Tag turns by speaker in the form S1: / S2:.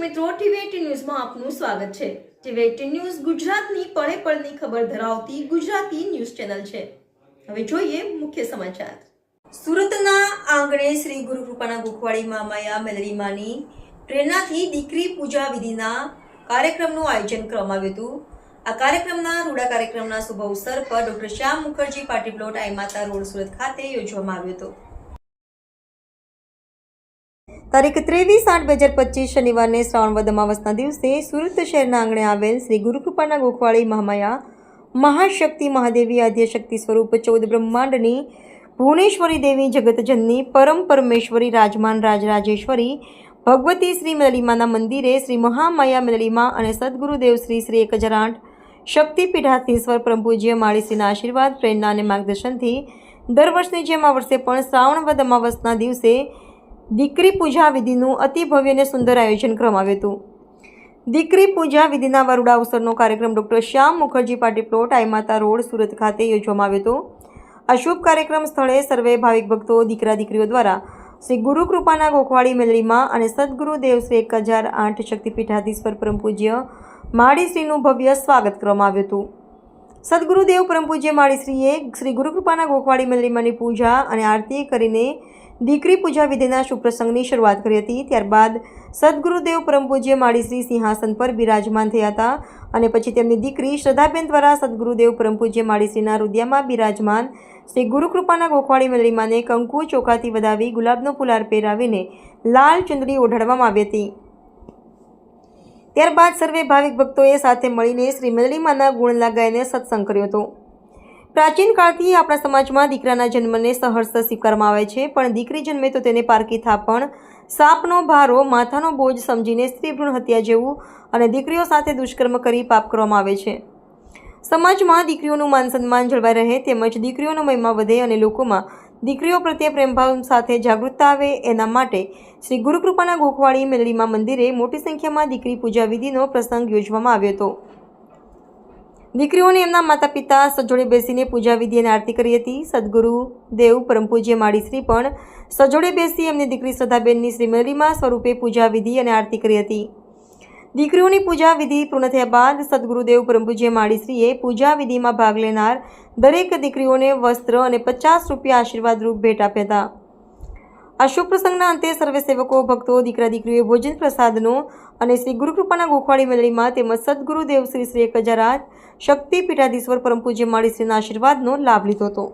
S1: મિત્રો, ટીવી ન્યૂઝમાં આપનું સ્વાગત છે. ટીવી ન્યૂઝ ગુજરાતની પળે પળની ખબર ધરાવતી ગુજરાતી ન્યૂઝ ચેનલ છે. હવે જોઈએ મુખ્ય સમાચાર. સુરતના આંગણે શ્રી ગુરુ કૃપાના ગુખવાડી મામાયા મેલરીમાની પ્રેરણાથી દીકરી પૂજા વિધિના કાર્યક્રમનું આયોજન કરવામાં આવ્યું હતું. આ કાર્યક્રમના રૂડા કાર્યક્રમના શુભ અવસર પર doctor Shyam Mukherjee party plot Aaimata road Surat ખાતે યોજવામાં આવ્યો હતો. તારીખ ત્રેવીસ આઠ બે હજાર પચીસ શનિવારને શ્રાવણ અમાવસના દિવસે સુરત શહેરના આંગણે આવેલ શ્રી ગુરુકૃપાના ગોખવાળી મહામાયા મહાશક્તિ મહાદેવી આદ્યશક્તિ સ્વરૂપ ચૌદ બ્રહ્માંડની ભુવનેશ્વરી દેવી જગતજનની પરમ પરમેશ્વરી રાજમાન રાજરાજેશ્વરી, ભગવતી શ્રી મેલડીમાના મંદિરે શ્રી મહામાયા મેલડીમા અને સદગુરુદેવ શ્રી શ્રી એક હજાર આઠ શક્તિપીઠાધીશ્વર પરમ પૂજ્ય માળીશ્રીના આશીર્વાદ, પ્રેરણા અને માર્ગદર્શનથી દર વર્ષની જેમ આ વર્ષે પણ શ્રાવણ વદ અમાવસના દિવસે દીકરી પૂજા વિધિનું અતિ ભવ્ય અને સુંદર આયોજન કરવામાં હતું. દીકરી પૂજા વિધિના વરુડા અવસરનો કાર્યક્રમ doctor Shyam Mukherjee party plot Aaimata road, Surat ખાતે યોજવામાં આવ્યો હતો. આ શુભ કાર્યક્રમ સ્થળે સર્વે ભાવિક ભક્તો, દીકરા દીકરીઓ દ્વારા શ્રી ગુરુ કૃપાના ગોખવાડી મેલડીમાં અને સદગુરુ દેવ એક હજાર આઠ શક્તિપીઠાધીશ્વર પરમ પૂજ્ય માળીશ્રીનું ભવ્ય સ્વાગત કરવામાં આવ્યું હતું. સદગુરુદેવ પરમ પૂજ્ય માળીશ્રીએ શ્રી ગુરુકૃપાના ગોખવાડી મંદિરમાંની પૂજા અને આરતી કરીને દીકરી પૂજા વિધિના શુભપ્રસંગની શરૂઆત કરી હતી. ત્યારબાદ સદગુરુદેવ પરમ પૂજ્ય માળીશ્રી સિંહાસન પર બિરાજમાન થયા હતા અને પછી તેમની દીકરી શ્રદ્ધાબેન દ્વારા સદગુરુદેવ પરમ પૂજ્ય માળીશ્રીના હૃદયમાં બિરાજમાન શ્રી ગુરુકૃપાના ગોખવાડી મંદિરમાંને કંકુ ચોખાથી વધાવી ગુલાબનો ફુલાર પહેરાવીને લાલ ચુંદડી ઓઢાડવામાં આવી હતી. ત્યારબાદ સર્વે ભાવિક ભક્તોએ સાથે મળીને શ્રી મેલડીમાના ગુણ ગાઈને સત્સંગ કર્યો હતો. પ્રાચીન કાળથી આપણા સમાજમાં દીકરાના જન્મને સહર્ષ સ્વીકારવામાં આવે છે, પણ દીકરી જન્મે તો તેને પારકી થાપણ, સાપનો ભારો, માથાનો બોજ સમજીને સ્ત્રી ભ્રૂણ હત્યા જેવું અને દીકરીઓ સાથે દુષ્કર્મ કરી પાપ કરવામાં આવે છે. સમાજમાં દીકરીઓનું માન સન્માન જળવાઈ રહે તેમજ દીકરીઓનો મહિમા વધે અને લોકોમાં દીકરીઓ પ્રત્યે પ્રેમભાવ સાથે જાગૃતતા આવે, એના માટે શ્રી ગુરુકૃપાના ગોખવાડી મેલડીમાં મંદિરે મોટી સંખ્યામાં દીકરી પૂજા વિધિનો પ્રસંગ યોજવામાં આવ્યો હતો. દીકરીઓને એમના માતા પિતા સજોડે બેસીને પૂજા વિધિ અને આરતી કરી હતી. સદગુરુ દેવ પરમ પૂજ્ય માળીશ્રી પણ સજોડે બેસી એમની દીકરી શ્રદ્ધાબેનની શ્રીમનલીમાં સ્વરૂપે પૂજા વિધિ અને આરતી કરી હતી. દીકરીઓની પૂજા વિધિ પૂર્ણ થયા બાદ સદગુરુદેવ પરમ પૂજ્ય માળીશ્રીએ પૂજા વિધિમાં ભાગ લેનાર દરેક દીકરીઓને વસ્ત્ર અને પચાસ રૂપિયા આશીર્વાદ રૂપ ભેટ આપ્યા હતા. આ શુભ પ્રસંગના અંતે સર્વે સેવકો, ભક્તો, દીકરા, દીકરીઓએ ભોજન પ્રસાદનો અને શ્રી ગુરુકૃપાના ગોખવાડી મંડળીમાં તેમજ સદગુરુદેવ શ્રી શ્રી એક હજાર આઠ શક્તિ પીઠાધીશ્વર પરમ પૂજ્ય માળીશ્રીના આશીર્વાદનો લાભ લીધો હતો.